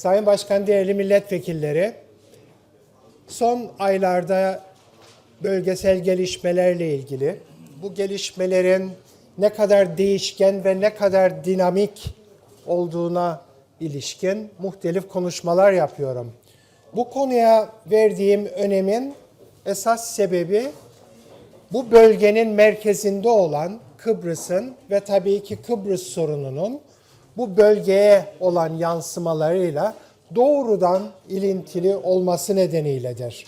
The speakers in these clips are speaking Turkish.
Sayın Başkan, değerli milletvekilleri, son aylarda bölgesel gelişmelerle ilgili bu gelişmelerin ne kadar değişken ve ne kadar dinamik olduğuna ilişkin muhtelif konuşmalar yapıyorum. Bu konuya verdiğim önemin esas sebebi bu bölgenin merkezinde olan Kıbrıs'ın ve tabii ki Kıbrıs sorununun bu bölgeye olan yansımalarıyla doğrudan ilintili olması nedeniyledir.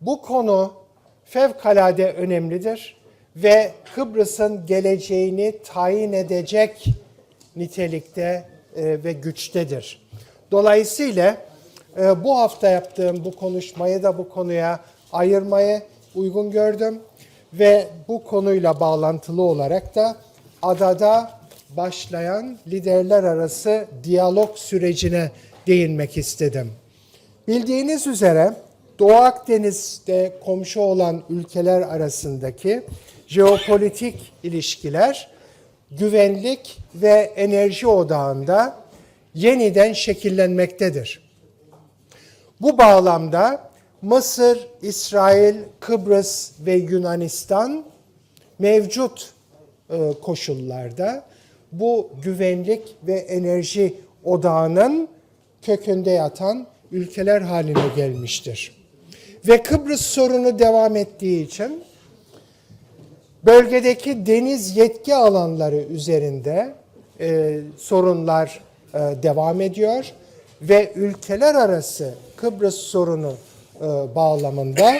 Bu konu fevkalade önemlidir ve Kıbrıs'ın geleceğini tayin edecek nitelikte e, ve güçtedir. Dolayısıyla e, bu hafta yaptığım bu konuşmayı da bu konuya ayırmayı uygun gördüm ve bu konuyla bağlantılı olarak da adada başlayan liderler arası diyalog sürecine değinmek istedim. Bildiğiniz üzere Doğu Akdeniz'de komşu olan ülkeler arasındaki jeopolitik ilişkiler güvenlik ve enerji odağında yeniden şekillenmektedir. Bu bağlamda Mısır, İsrail, Kıbrıs ve Yunanistan mevcut e, koşullarda bu güvenlik ve enerji odağının kökünde yatan ülkeler haline gelmiştir. Ve Kıbrıs sorunu devam ettiği için bölgedeki deniz yetki alanları üzerinde e, sorunlar e, devam ediyor ve ülkeler arası Kıbrıs sorunu e, bağlamında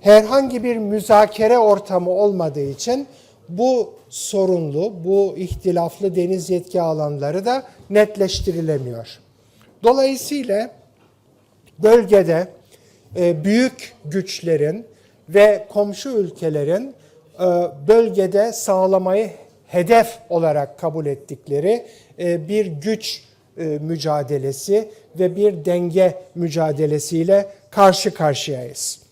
herhangi bir müzakere ortamı olmadığı için bu sorunlu, bu ihtilaflı deniz yetki alanları da netleştirilemiyor. Dolayısıyla bölgede e, büyük güçlerin ve komşu ülkelerin e, bölgede sağlamayı hedef olarak kabul ettikleri e, bir güç mücadelesi ve bir denge mücadelesiyle karşı karşıyayız.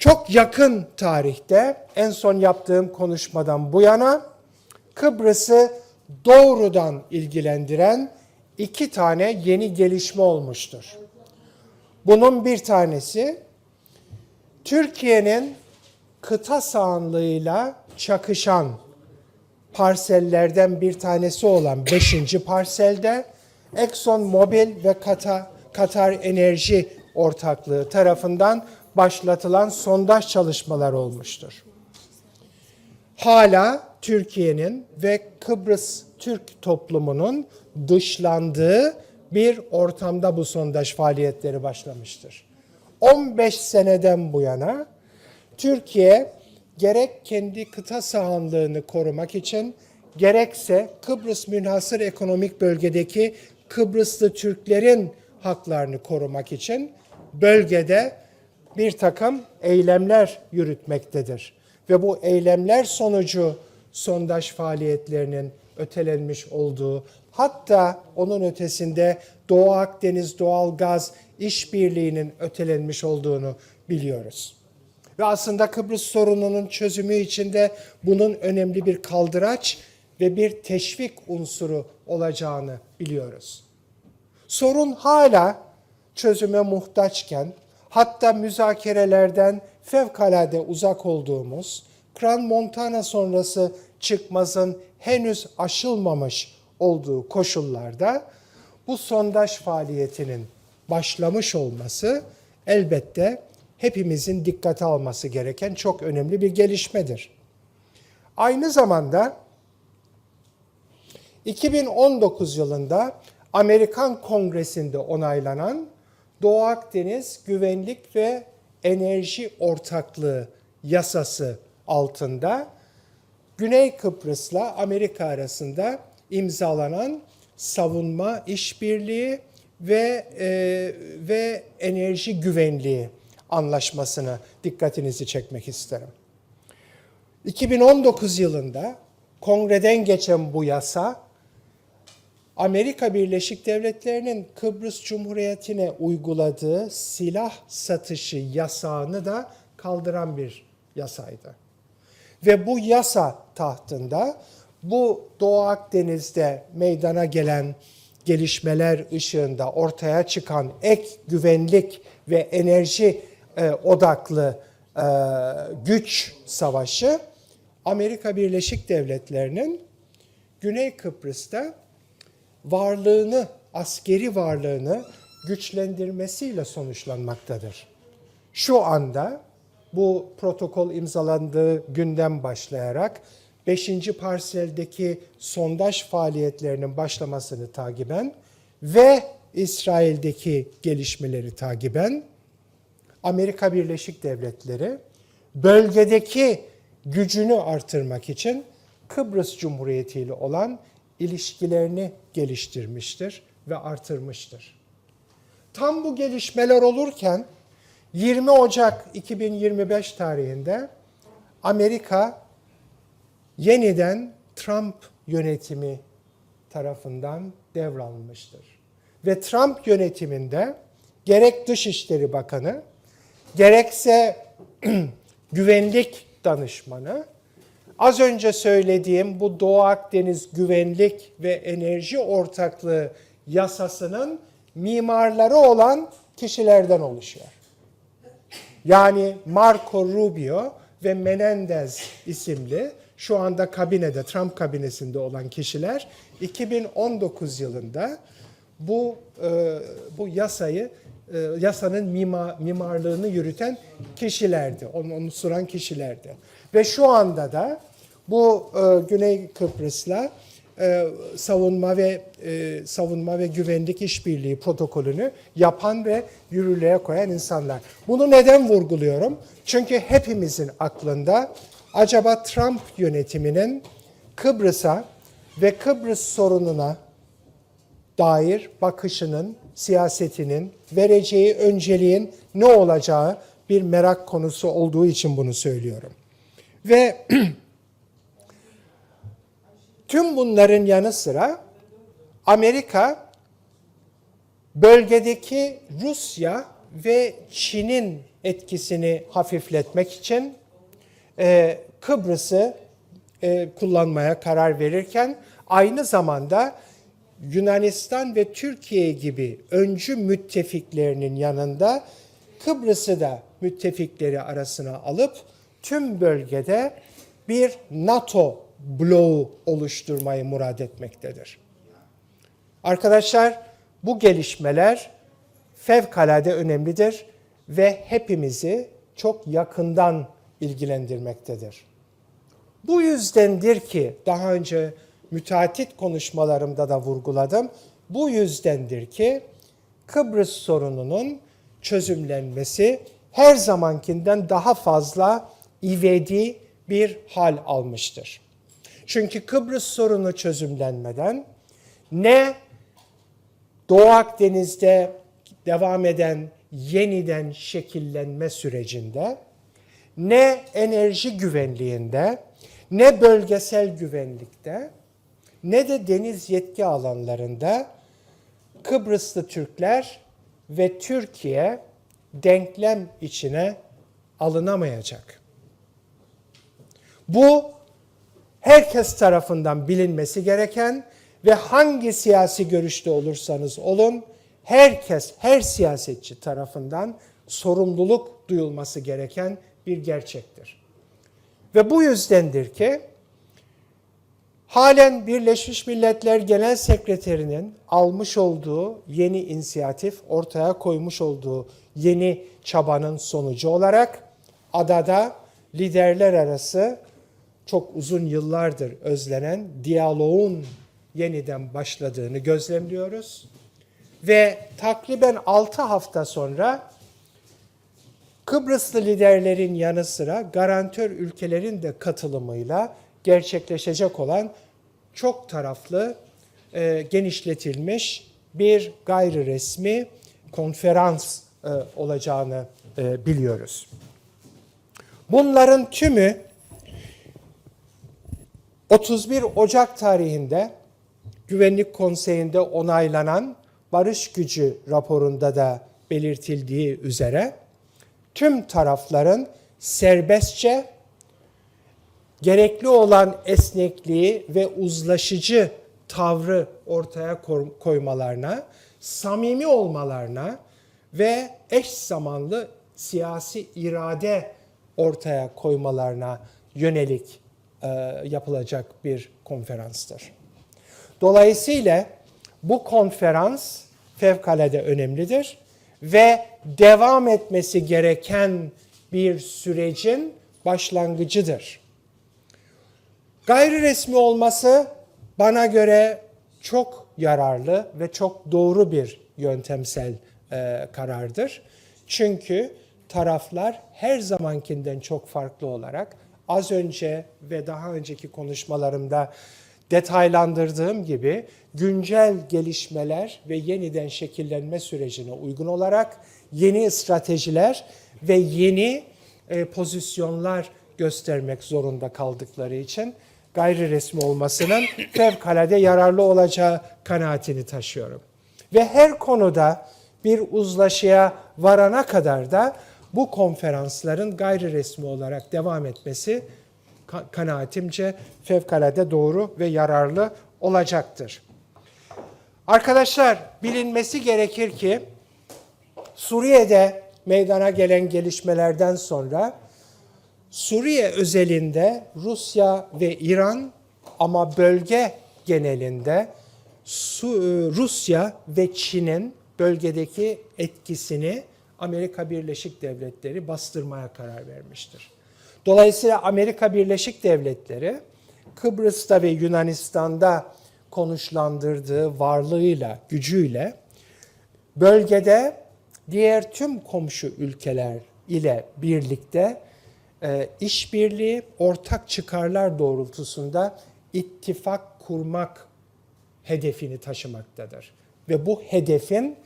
Çok yakın tarihte en son yaptığım konuşmadan bu yana Kıbrıs'ı doğrudan ilgilendiren iki tane yeni gelişme olmuştur. Bunun bir tanesi Türkiye'nin kıta sahanlığıyla çakışan parsellerden bir tanesi olan 5. parselde Exxon Mobil ve Katar, Katar Enerji Ortaklığı tarafından başlatılan sondaj çalışmalar olmuştur. Hala Türkiye'nin ve Kıbrıs Türk toplumunun dışlandığı bir ortamda bu sondaj faaliyetleri başlamıştır. 15 seneden bu yana Türkiye gerek kendi kıta sahanlığını korumak için gerekse Kıbrıs münhasır ekonomik bölgedeki Kıbrıslı Türklerin haklarını korumak için bölgede bir takım eylemler yürütmektedir. Ve bu eylemler sonucu sondaj faaliyetlerinin ötelenmiş olduğu, hatta onun ötesinde Doğu Akdeniz Doğal Gaz İşbirliği'nin ötelenmiş olduğunu biliyoruz. Ve aslında Kıbrıs sorununun çözümü içinde bunun önemli bir kaldıraç ve bir teşvik unsuru olacağını biliyoruz. Sorun hala çözüme muhtaçken hatta müzakerelerden fevkalade uzak olduğumuz Kran Montana sonrası çıkmazın henüz aşılmamış olduğu koşullarda bu sondaj faaliyetinin başlamış olması elbette hepimizin dikkate alması gereken çok önemli bir gelişmedir. Aynı zamanda 2019 yılında Amerikan Kongresi'nde onaylanan Doğu Akdeniz Güvenlik ve Enerji Ortaklığı yasası altında Güney Kıbrıs'la Amerika arasında imzalanan savunma işbirliği ve e, ve enerji güvenliği anlaşmasını dikkatinizi çekmek isterim. 2019 yılında kongreden geçen bu yasa Amerika Birleşik Devletleri'nin Kıbrıs Cumhuriyeti'ne uyguladığı silah satışı yasağını da kaldıran bir yasaydı. Ve bu yasa tahtında bu Doğu Akdeniz'de meydana gelen gelişmeler ışığında ortaya çıkan ek güvenlik ve enerji e, odaklı e, güç savaşı Amerika Birleşik Devletleri'nin Güney Kıbrıs'ta varlığını, askeri varlığını güçlendirmesiyle sonuçlanmaktadır. Şu anda bu protokol imzalandığı günden başlayarak 5. parseldeki sondaj faaliyetlerinin başlamasını takiben ve İsrail'deki gelişmeleri takiben Amerika Birleşik Devletleri bölgedeki gücünü artırmak için Kıbrıs Cumhuriyeti ile olan ilişkilerini geliştirmiştir ve artırmıştır. Tam bu gelişmeler olurken 20 Ocak 2025 tarihinde Amerika yeniden Trump yönetimi tarafından devralınmıştır. Ve Trump yönetiminde gerek Dışişleri Bakanı, gerekse güvenlik danışmanı, az önce söylediğim bu Doğu Akdeniz Güvenlik ve Enerji Ortaklığı yasasının mimarları olan kişilerden oluşuyor. Yani Marco Rubio ve Menendez isimli şu anda kabinede, Trump kabinesinde olan kişiler 2019 yılında bu e, bu yasayı e, yasanın mima, mimarlığını yürüten kişilerdi. Onu, onu sunan kişilerdi. Ve şu anda da bu e, Güney Kıbrıs'la e, savunma ve e, savunma ve güvenlik işbirliği protokolünü yapan ve yürürlüğe koyan insanlar. Bunu neden vurguluyorum? Çünkü hepimizin aklında acaba Trump yönetiminin Kıbrıs'a ve Kıbrıs sorununa dair bakışının, siyasetinin, vereceği önceliğin ne olacağı bir merak konusu olduğu için bunu söylüyorum. Ve tüm bunların yanı sıra Amerika bölgedeki Rusya ve Çin'in etkisini hafifletmek için e, Kıbrıs'ı e, kullanmaya karar verirken aynı zamanda Yunanistan ve Türkiye gibi öncü müttefiklerinin yanında Kıbrıs'ı da müttefikleri arasına alıp tüm bölgede bir NATO bloğu oluşturmayı murad etmektedir. Arkadaşlar bu gelişmeler fevkalade önemlidir ve hepimizi çok yakından ilgilendirmektedir. Bu yüzdendir ki daha önce müteahhit konuşmalarımda da vurguladım. Bu yüzdendir ki Kıbrıs sorununun çözümlenmesi her zamankinden daha fazla ivedi bir hal almıştır. Çünkü Kıbrıs sorunu çözümlenmeden ne Doğu Akdeniz'de devam eden yeniden şekillenme sürecinde ne enerji güvenliğinde ne bölgesel güvenlikte ne de deniz yetki alanlarında Kıbrıslı Türkler ve Türkiye denklem içine alınamayacak. Bu herkes tarafından bilinmesi gereken ve hangi siyasi görüşte olursanız olun herkes, her siyasetçi tarafından sorumluluk duyulması gereken bir gerçektir. Ve bu yüzdendir ki halen Birleşmiş Milletler Genel Sekreterinin almış olduğu yeni inisiyatif, ortaya koymuş olduğu yeni çabanın sonucu olarak adada liderler arası çok uzun yıllardır özlenen diyaloğun yeniden başladığını gözlemliyoruz. Ve takriben 6 hafta sonra Kıbrıslı liderlerin yanı sıra garantör ülkelerin de katılımıyla gerçekleşecek olan çok taraflı e, genişletilmiş bir gayri resmi konferans e, olacağını e, biliyoruz. Bunların tümü 31 Ocak tarihinde Güvenlik Konseyi'nde onaylanan barış gücü raporunda da belirtildiği üzere tüm tarafların serbestçe gerekli olan esnekliği ve uzlaşıcı tavrı ortaya koy- koymalarına, samimi olmalarına ve eş zamanlı siyasi irade ortaya koymalarına yönelik yapılacak bir konferanstır. Dolayısıyla bu konferans fevkalade önemlidir ve devam etmesi gereken bir sürecin başlangıcıdır. Gayri resmi olması bana göre çok yararlı ve çok doğru bir yöntemsel e, karardır. Çünkü taraflar her zamankinden çok farklı olarak az önce ve daha önceki konuşmalarımda detaylandırdığım gibi güncel gelişmeler ve yeniden şekillenme sürecine uygun olarak yeni stratejiler ve yeni e, pozisyonlar göstermek zorunda kaldıkları için gayri resmi olmasının fevkalade yararlı olacağı kanaatini taşıyorum. Ve her konuda bir uzlaşıya varana kadar da bu konferansların gayri resmi olarak devam etmesi ka- kanaatimce fevkalade doğru ve yararlı olacaktır. Arkadaşlar bilinmesi gerekir ki Suriye'de meydana gelen gelişmelerden sonra Suriye özelinde Rusya ve İran ama bölge genelinde Rusya ve Çin'in bölgedeki etkisini Amerika Birleşik Devletleri bastırmaya karar vermiştir. Dolayısıyla Amerika Birleşik Devletleri Kıbrıs'ta ve Yunanistan'da konuşlandırdığı varlığıyla, gücüyle bölgede diğer tüm komşu ülkeler ile birlikte e, işbirliği, ortak çıkarlar doğrultusunda ittifak kurmak hedefini taşımaktadır. Ve bu hedefin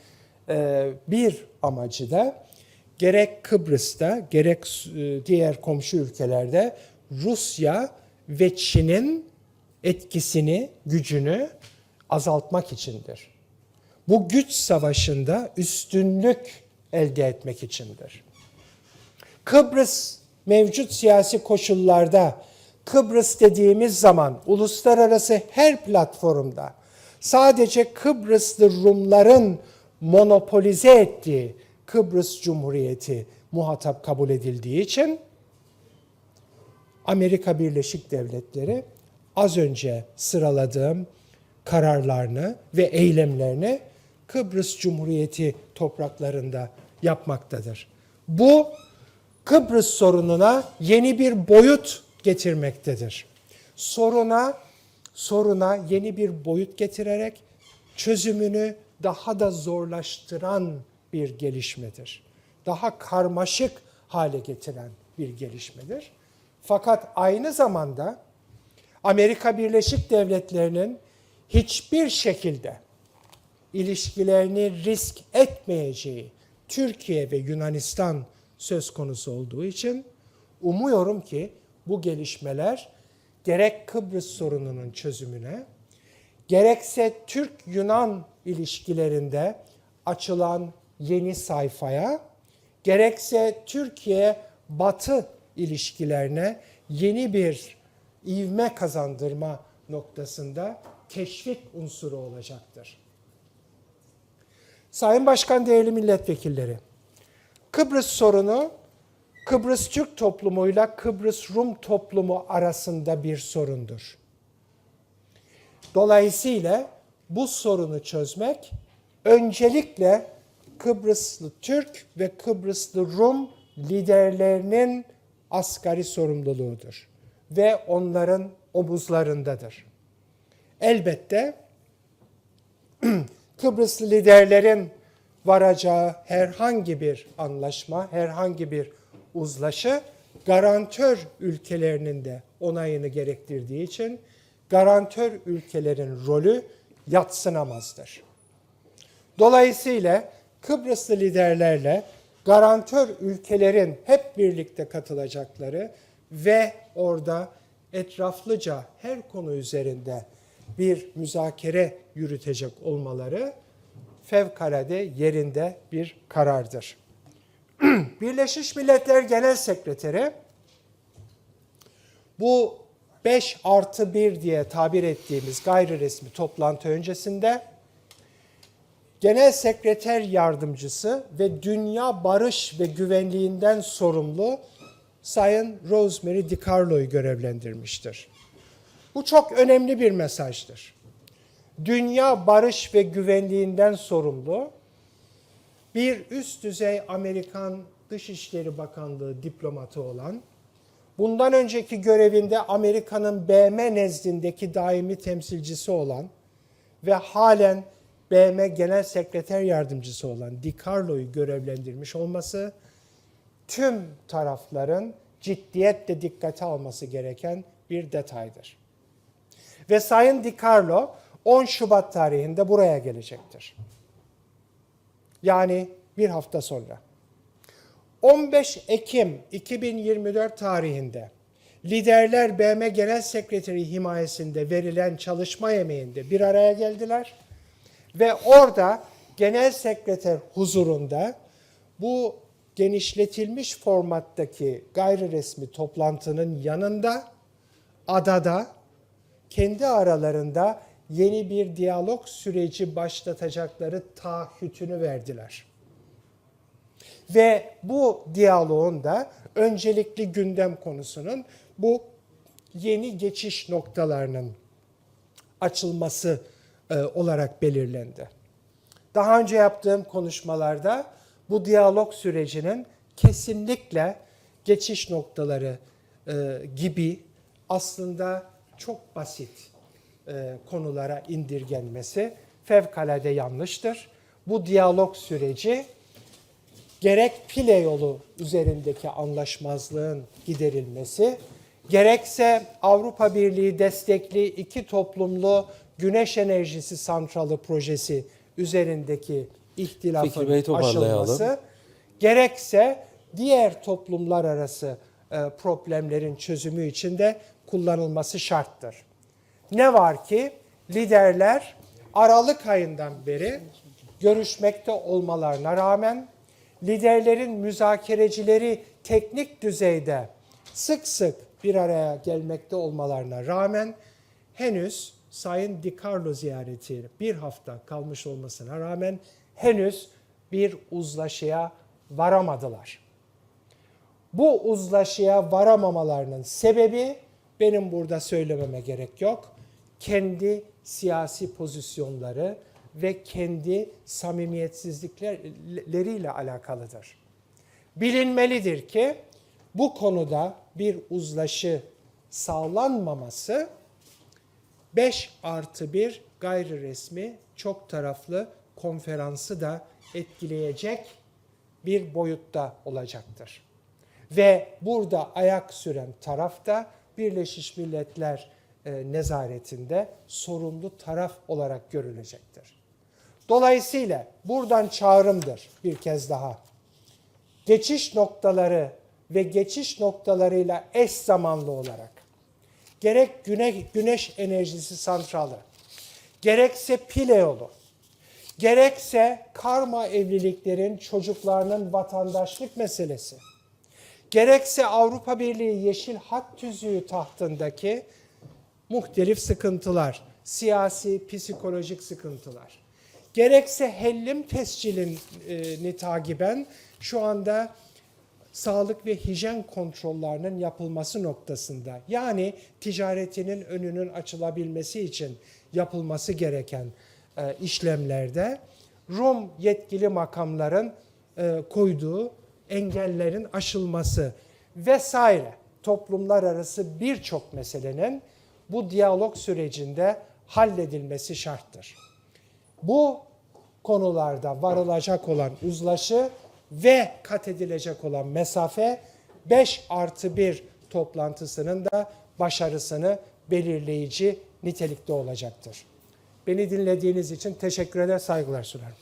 bir amacı da gerek Kıbrıs'ta gerek e, diğer komşu ülkelerde Rusya ve Çin'in etkisini, gücünü azaltmak içindir. Bu güç savaşında üstünlük elde etmek içindir. Kıbrıs mevcut siyasi koşullarda Kıbrıs dediğimiz zaman uluslararası her platformda sadece Kıbrıslı Rumların monopolize ettiği Kıbrıs Cumhuriyeti muhatap kabul edildiği için Amerika Birleşik Devletleri az önce sıraladığım kararlarını ve eylemlerini Kıbrıs Cumhuriyeti topraklarında yapmaktadır. Bu Kıbrıs sorununa yeni bir boyut getirmektedir. Soruna soruna yeni bir boyut getirerek çözümünü daha da zorlaştıran bir gelişmedir. Daha karmaşık hale getiren bir gelişmedir. Fakat aynı zamanda Amerika Birleşik Devletleri'nin hiçbir şekilde ilişkilerini risk etmeyeceği Türkiye ve Yunanistan söz konusu olduğu için umuyorum ki bu gelişmeler gerek Kıbrıs sorununun çözümüne gerekse Türk-Yunan ilişkilerinde açılan yeni sayfaya gerekse Türkiye-Batı ilişkilerine yeni bir ivme kazandırma noktasında teşvik unsuru olacaktır. Sayın Başkan, değerli milletvekilleri, Kıbrıs sorunu Kıbrıs Türk toplumuyla Kıbrıs Rum toplumu arasında bir sorundur. Dolayısıyla bu sorunu çözmek öncelikle Kıbrıslı Türk ve Kıbrıslı Rum liderlerinin asgari sorumluluğudur ve onların omuzlarındadır. Elbette Kıbrıslı liderlerin varacağı herhangi bir anlaşma, herhangi bir uzlaşı garantör ülkelerinin de onayını gerektirdiği için garantör ülkelerin rolü yatsınamazdır. Dolayısıyla Kıbrıslı liderlerle garantör ülkelerin hep birlikte katılacakları ve orada etraflıca her konu üzerinde bir müzakere yürütecek olmaları fevkalade yerinde bir karardır. Birleşmiş Milletler Genel Sekreteri bu 5 artı 1 diye tabir ettiğimiz gayri resmi toplantı öncesinde Genel Sekreter Yardımcısı ve Dünya Barış ve Güvenliğinden sorumlu Sayın Rosemary DiCarlo'yu görevlendirmiştir. Bu çok önemli bir mesajdır. Dünya barış ve güvenliğinden sorumlu bir üst düzey Amerikan Dışişleri Bakanlığı diplomatı olan, bundan önceki görevinde Amerika'nın BM nezdindeki daimi temsilcisi olan ve halen BM Genel Sekreter Yardımcısı olan DiCarlo'yu görevlendirmiş olması tüm tarafların ciddiyetle dikkate alması gereken bir detaydır. Ve Sayın DiCarlo 10 Şubat tarihinde buraya gelecektir. Yani bir hafta sonra. 15 Ekim 2024 tarihinde liderler BM Genel Sekreteri himayesinde verilen çalışma yemeğinde bir araya geldiler ve orada Genel Sekreter huzurunda bu genişletilmiş formattaki gayri resmi toplantının yanında adada kendi aralarında yeni bir diyalog süreci başlatacakları taahhütünü verdiler. Ve bu diyaloğun da öncelikli gündem konusunun bu yeni geçiş noktalarının açılması e, olarak belirlendi. Daha önce yaptığım konuşmalarda bu diyalog sürecinin kesinlikle geçiş noktaları e, gibi aslında çok basit e, konulara indirgenmesi fevkalade yanlıştır. Bu diyalog süreci gerek pile yolu üzerindeki anlaşmazlığın giderilmesi, gerekse Avrupa Birliği destekli iki toplumlu güneş enerjisi santralı projesi üzerindeki ihtilafın aşılması, gerekse diğer toplumlar arası e, problemlerin çözümü için de kullanılması şarttır. Ne var ki liderler Aralık ayından beri görüşmekte olmalarına rağmen liderlerin müzakerecileri teknik düzeyde sık sık bir araya gelmekte olmalarına rağmen henüz Sayın Di Carlo ziyareti bir hafta kalmış olmasına rağmen henüz bir uzlaşıya varamadılar. Bu uzlaşıya varamamalarının sebebi benim burada söylememe gerek yok. Kendi siyasi pozisyonları ve kendi samimiyetsizlikleriyle alakalıdır. Bilinmelidir ki bu konuda bir uzlaşı sağlanmaması 5 artı 1 gayri resmi çok taraflı konferansı da etkileyecek bir boyutta olacaktır. Ve burada ayak süren taraf da Birleşmiş Milletler e, nezaretinde sorumlu taraf olarak görülecektir. Dolayısıyla buradan çağrımdır bir kez daha. Geçiş noktaları ve geçiş noktalarıyla eş zamanlı olarak gerek güneş, güneş enerjisi santralı, gerekse pile yolu, gerekse karma evliliklerin çocuklarının vatandaşlık meselesi, gerekse Avrupa Birliği yeşil hat tüzüğü tahtındaki muhtelif sıkıntılar, siyasi, psikolojik sıkıntılar, gerekse hellim tescilini takiben şu anda sağlık ve hijyen kontrollerinin yapılması noktasında yani ticaretinin önünün açılabilmesi için yapılması gereken e, işlemlerde Rum yetkili makamların e, koyduğu engellerin aşılması vesaire toplumlar arası birçok meselenin bu diyalog sürecinde halledilmesi şarttır. Bu konularda varılacak olan uzlaşı ve kat edilecek olan mesafe 5 artı 1 toplantısının da başarısını belirleyici nitelikte olacaktır. Beni dinlediğiniz için teşekkür eder, saygılar sunarım.